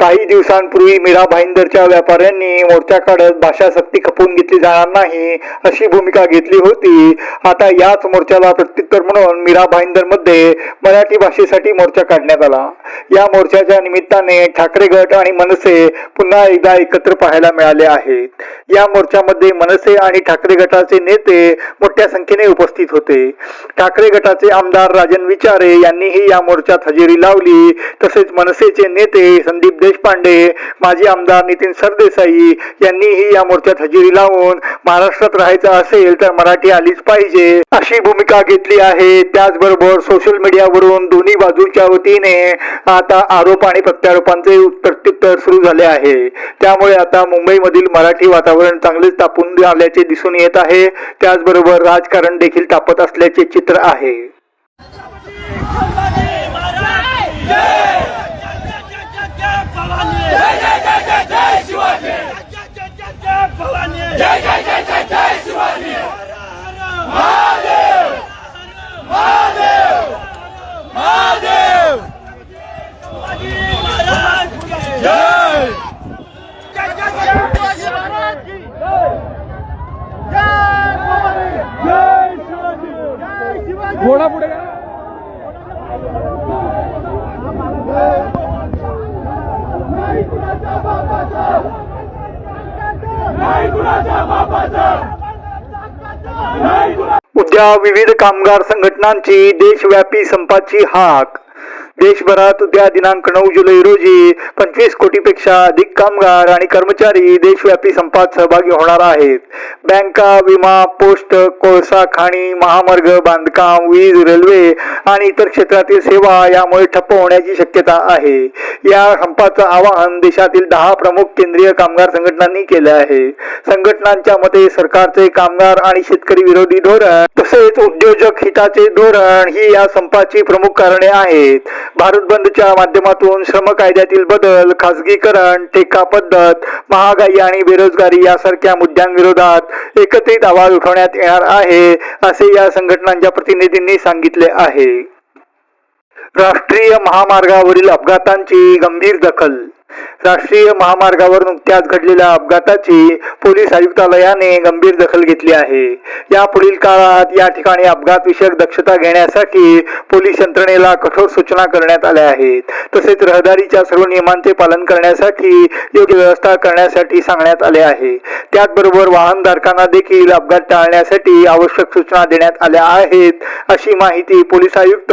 काही दिवसांपूर्वी मीरा भाईंदरच्या व्यापाऱ्यांनी मोर्चा काढत भाषा सक्ती खपवून घेतली जाणार नाही अशी भूमिका घेतली होती. आता याच मोर्चाला प्रत्युत्तर म्हणून मीरा भाईंदरमध्ये मराठी भाषेसाठी मोर्चा काढण्यात आला. या मोर्चाच्या निमित्ताने ठाकरे गट आणि मनसे पुन्हा एकदा एकत्र पाहायला मिळाले आहेत. या मोर्चामध्ये मनसे आणि ठाकरे गटाचे नेते मोठ्या संख्येने उपस्थित होते. ठाकरे गटाचे आमदार राजन विचारे यांनीही या मोर्चात हजेरी लावली. तसेच मनसेचे नेते संदीप देशपांडे माजी आमदार नितीन सरदेसाई यांनीही या मोर्चात हजेरी लावून महाराष्ट्रात राहायचं असेल तर मराठी आलीच पाहिजे अशी भूमिका घेतली आहे. त्याचबरोबर सोशल मीडियावरून दोन्ही बाजूच्या वतीने आता आरोप आणि प्रत्यारोपांचे प्रत्युत्तर सुरू झाले आहे. त्यामुळे आता मुंबईमधील मराठी वातावरण चांगलेच तापून आल्याचे दिसून येत आहे. त्याचबरोबर राजकारण देखील तापत असल्याचे चित्र आहे. उद्या विविध कामगार संघटनांची देशव्यापी संपाची हाक. देशभरात उद्या दिनांक नऊ जुलै रोजी पंचवीस कोटीपेक्षा अधिक कामगार आणि कर्मचारी देशव्यापी संपात सहभागी होणार आहेत. बँका विमा पोस्ट कोळसा खाणी महामार्ग बांधकाम वीज रेल्वे आणि इतर क्षेत्रातील सेवा यामुळे ठप्प होण्याची शक्यता आहे. या संपाचं आवाहन देशातील दहा प्रमुख केंद्रीय कामगार संघटनांनी केले आहे. संघटनांच्या मते सरकारचे कामगार आणि शेतकरी विरोधी धोरण तसेच उद्योजक हिताचे धोरण ही या संपाची प्रमुख कारणे आहेत. भारत बंदच्या माध्यमातून श्रम कायद्यातील बदल खासगीकरण ठेका पद्धत महागाई आणि बेरोजगारी यासारख्या मुद्द्यांविरोधात एकत्रित आवाज उठवण्यात येणार आहे असे या संघटनांच्या प्रतिनिधींनी सांगितले आहे. राष्ट्रीय महामार्गावरील अपघातांची गंभीर दखल राष्ट्रीय महामार्गावर नुकत्याच घडलेल्या अपघाताची पोलीस आयुक्तालयाने गंभीर दखल घेतली आहे. या पुढील काळात या ठिकाणी अपघात विषयक दक्षता घेण्यासाठी पोलीस यंत्रणेला कठोर सूचना करण्यात आल्या आहेत. तसेच रहदारीच्या सर्व नियमांचे पालन करण्यासाठी योग्य व्यवस्था करण्यासाठी सांगण्यात आले आहे. त्याचबरोबर वाहनधारकांना देखील अपघात टाळण्यासाठी आवश्यक सूचना देण्यात आल्या आहेत अशी माहिती पोलीस आयुक्त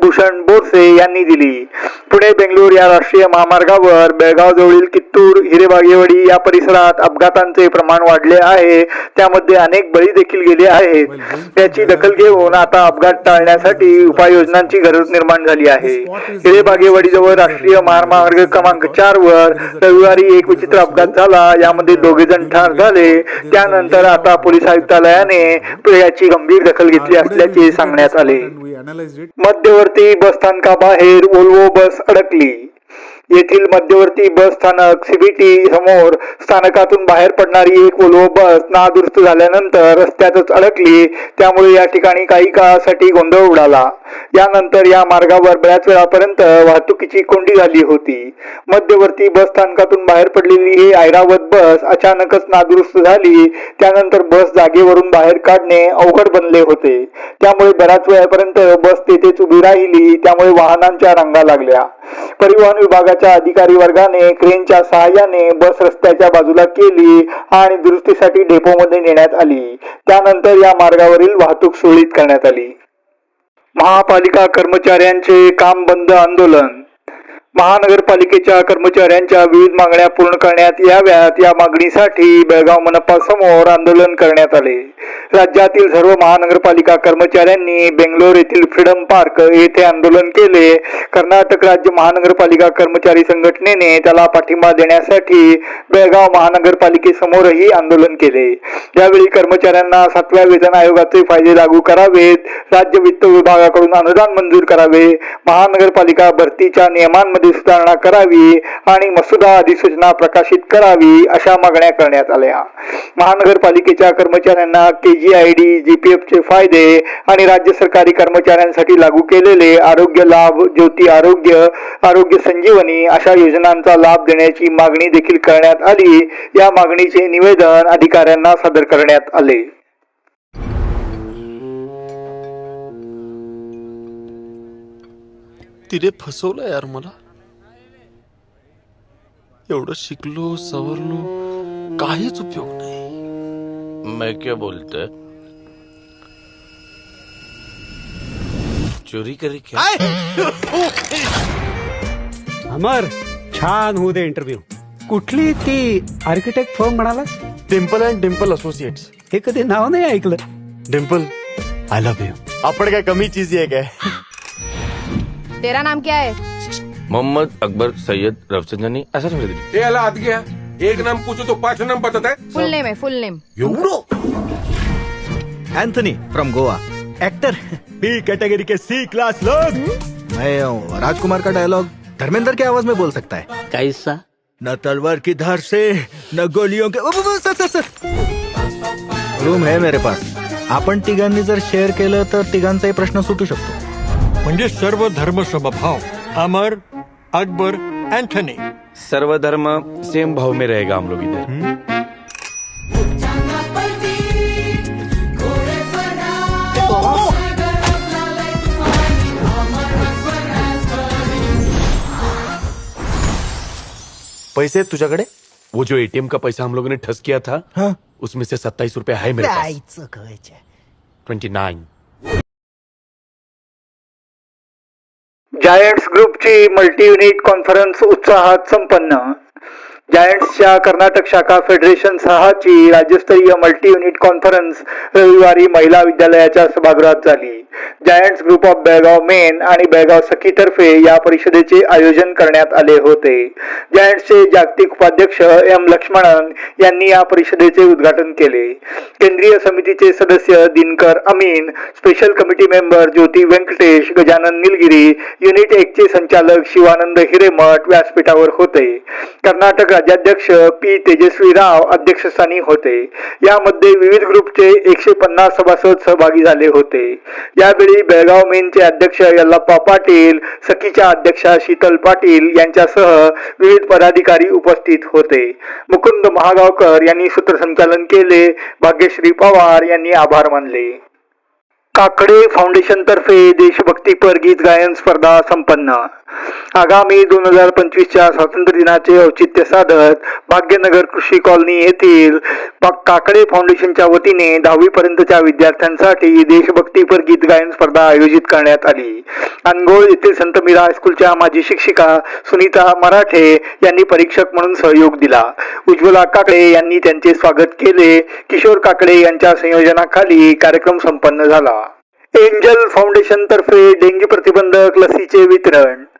भूषण बोरसे यांनी दिली. पुणे बेंगलोर या राष्ट्रीय महामार्गावर बेळगाव जवळील कित्तूर हिरेबागेवाडी या परिसरात अपघातांचे प्रमाण वाढले आहे. त्यामध्ये अनेक बळी देखील गेले आहेत. याची दखल घेऊन आता अपघात टाळण्यासाठी उपाययोजनांची गरज निर्माण झाली आहे. हिरेबागेवाडीजवळ राष्ट्रीय महामार्ग क्रमांक चार वर रविवारी एक विचित्र अपघात झाला. यामध्ये दोघे जण ठार झाले. त्यानंतर आता पोलीस आयुक्तालयाने याची गंभीर दखल घेतली असल्याचे सांगण्यात आले. मध्यवर्ती बस स्थानकाबाहेर वोल्वो बस अडकली. येथील मध्यवर्ती बस स्थानक सीबीटी समोर स्थानकातून बाहेर पडणारी एक ओलो बस नादुरुस्त झाल्यानंतर रस्त्यातच अडकली. त्यामुळे या ठिकाणी काही काळासाठी गोंधळ उडाला. यानंतर या मार्गावर बऱ्याच वेळापर्यंत वाहतुकीची कोंडी झाली होती. मध्यवर्ती बस स्थानकातून बाहेर पडलेली ही ऐरावत बस अचानकच नादुरुस्त झाली. त्यानंतर बस जागेवरून बाहेर काढणे अवघड बनले होते. त्यामुळे बऱ्याच वेळापर्यंत बस तेथेच उभी राहिली. त्यामुळे वाहनांच्या रांगा लागल्या. परिवहन विभागाच्या अधिकारी वर्गाने क्रेनच्या सहाय्याने बस रस्त्याच्या बाजूला केली आणि दुरुस्तीसाठी डेपोमध्ये नेण्यात आली. त्यानंतर या मार्गावरील वाहतूक सुरळीत करण्यात आली. महापालिका कर्मचाऱ्यांचे काम बंद आंदोलन. महानगरपालिकेच्या कर्मचाऱ्यांच्या विविध मागण्या पूर्ण करण्यात याव्यात. या मागणीसाठी बेळगाव मनपा समोर आंदोलन करण्यात आले. राज्यातील सर्व महानगरपालिका कर्मचाऱ्यांनी बेंगलोर येथील फ्रीडम पार्क येथे आंदोलन केले. कर्नाटक राज्य महानगरपालिका कर्मचारी संघटनेने त्याला पाठिंबा देण्यासाठी बेळगाव महानगरपालिकेसमोरही आंदोलन केले. यावेळी कर्मचाऱ्यांना सातव्या वेतन आयोगाचे फायदे लागू करावेत राज्य वित्त विभागाकडून अनुदान मंजूर करावे महानगरपालिका भरतीच्या नियमांमध्ये सुधारणा करावी आणि मसुदा अधिसूचना प्रकाशित करावी अशा मागण्या करण्यात आल्या. महानगरपालिकेच्या कर्मचाऱ्यांना केजीआयडी जीपीएफचे फायदे आणि राज्य सरकारी कर्मचाऱ्यांसाठी लागू केलेले आरोग्य लाभ ज्योती आरोग्य आरोग्य संजीवनी अशा योजनांचा लाभ देण्याची मागणी देखील करण्यात आली. या मागणीचे निवेदन अधिकाऱ्यांना सादर करण्यात आले. तिने फसवलं यार मला. एवढं शिकलो सवरलो काहीच उपयोग नाही. मैं क्या बोलते चोरी करी क्या? अमर छान होऊ दे इंटरव्ह्यू कुठली ती आर्किटेक्ट फर्म म्हणालास? डिम्पल अँड डिम्पल असोसिएट्स हे कधी नाव नाही ऐकलं. डिम्पल आय लव्ह यू आपण काय कमी चीज आहे काय? तेरा नाम क्या है? मोहम्मद अकबर सैयद रफचंदानी असं सांगितलं. ये हाथ गया एक नाम पूछो तो पांच नाम बताता है। फुल नेम है full name. Anthony from Goa. Actor. B category K C class लोग। मैं हूँ राजकुमार का डायलॉग। धर्मेंद्र की आवाज में बोल सकता है। कैसा? न तलवार की धार से न गोलियों के वो- वो- वो, सर सर सर। रूम है मेरे पास। आपण तिघांनी जर शेअर केलं तर तिघांचाही प्रश्न सुटू शकतो. म्हणजे सर्व धर्म समभाव. अमर अकबर अँथनी सर्व धर्म सेम भाव में रहेगा हम लोग इधर। पैसे आहेत तुझ्याकडे? वो जो एटीएम का पैसा हम लोगों ने ठस किया था हाँ। उसमें से सत्ताईस रुपए है मेरे पास। Twenty nine. जायंट्स ग्रुपची मल्टी युनिट कॉन्फरन्स उत्साहात संपन्न. जायंट्सच्या कर्नाटक शाखा फेडरेशन सहाची राज्यस्तरीय मल्टी युनिट कॉन्फरन्स रविवारी महिला विद्यालयाच्या सभागृहात झाली. Giants group of Belgaum main आणि बेळगाव सखीतर्फे या परिषदेचे आयोजन करण्यात आले होते. जायंट्सचे जागतिक उपाध्यक्ष एम लक्ष्मणन यांनी या परिषदेचे उद्घाटन केले. केंद्रीय समितीचे सदस्य Dinkar Amin special committee member Jyoti Venkatesh Gajanan Nilgiri unit एकचे संचालक शिवानंद हिरेमठ व्यासपीठावर होते. कर्नाटक राज्याध्यक्ष पी. तेजस्वी राव अध्यक्षस्थानी होते. यामध्ये विविध ग्रुपचे एकशे पन्नास सभासद सहभागी झाले होते. यावेळी बेळगाव मेनचे अध्यक्ष यल्लाप्पा पाटील सखीच्या अध्यक्षा शीतल पाटील यांच्यासह विविध पदाधिकारी उपस्थित होते. मुकुंद महागावकर यांनी सूत्रसंचालन केले. भाग्यश्री पवार यांनी आभार मानले. काकडे फाउंडेशन तर्फे देशभक्तीपर गीत गायन स्पर्धा संपन्न. आगामी दोन हजार पंचवीसच्या स्वातंत्र्य दिनाचे औचित्य साधत भाग्यनगर कृषी कॉलनी येथील काकडे फाउंडेशनच्या वतीने दहावी पर्यंतच्या विद्यार्थ्यांसाठी देशभक्तीपर गीत गायन स्पर्धा आयोजित करण्यात आली. अनगोळ येथील संत मीरा हायस्कूलच्या माजी शिक्षिका सुनीता मराठे यांनी परीक्षक म्हणून सहयोग दिला. उज्ज्वला काकडे यांनी त्यांचे स्वागत केले. किशोर काकडे यांच्या संयोजनाखाली कार्यक्रम संपन्न झाला. एंजल फाउंडेशन तर्फे डेंग्यू प्रतिबंधक लसीचे वितरण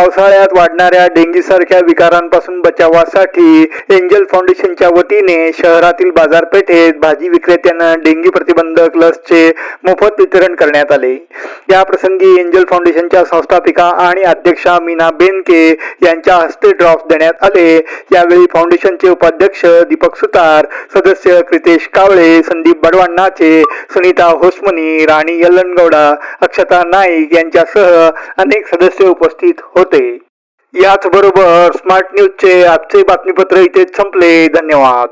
पावसाळ्यात वाढणाऱ्या डेंगीसारख्या विकारांपासून बचावासाठी एंजल फाउंडेशनच्या वतीने शहरातील बाजारपेठेत भाजी विक्रेत्यांना डेंग्यू प्रतिबंधक लसचे मोफत वितरण करण्यात आले. या प्रसंगी एंजल फाउंडेशनच्या संस्थापिका आणि अध्यक्षा मीना बेनके यांच्या हस्ते ड्रॉप्स देण्यात आले. यावेळी फाउंडेशनचे उपाध्यक्ष दीपक सुतार सदस्य क्रितेश कावळे संदीप बडवांनाचे सुनीता होसमनी राणी यल्लनगौडा अक्षता नाईक यांच्यासह अनेक सदस्य उपस्थित होते. याचबरोबर स्मार्ट न्यूजचे आजचे बातमीपत्र इथेच संपले. धन्यवाद.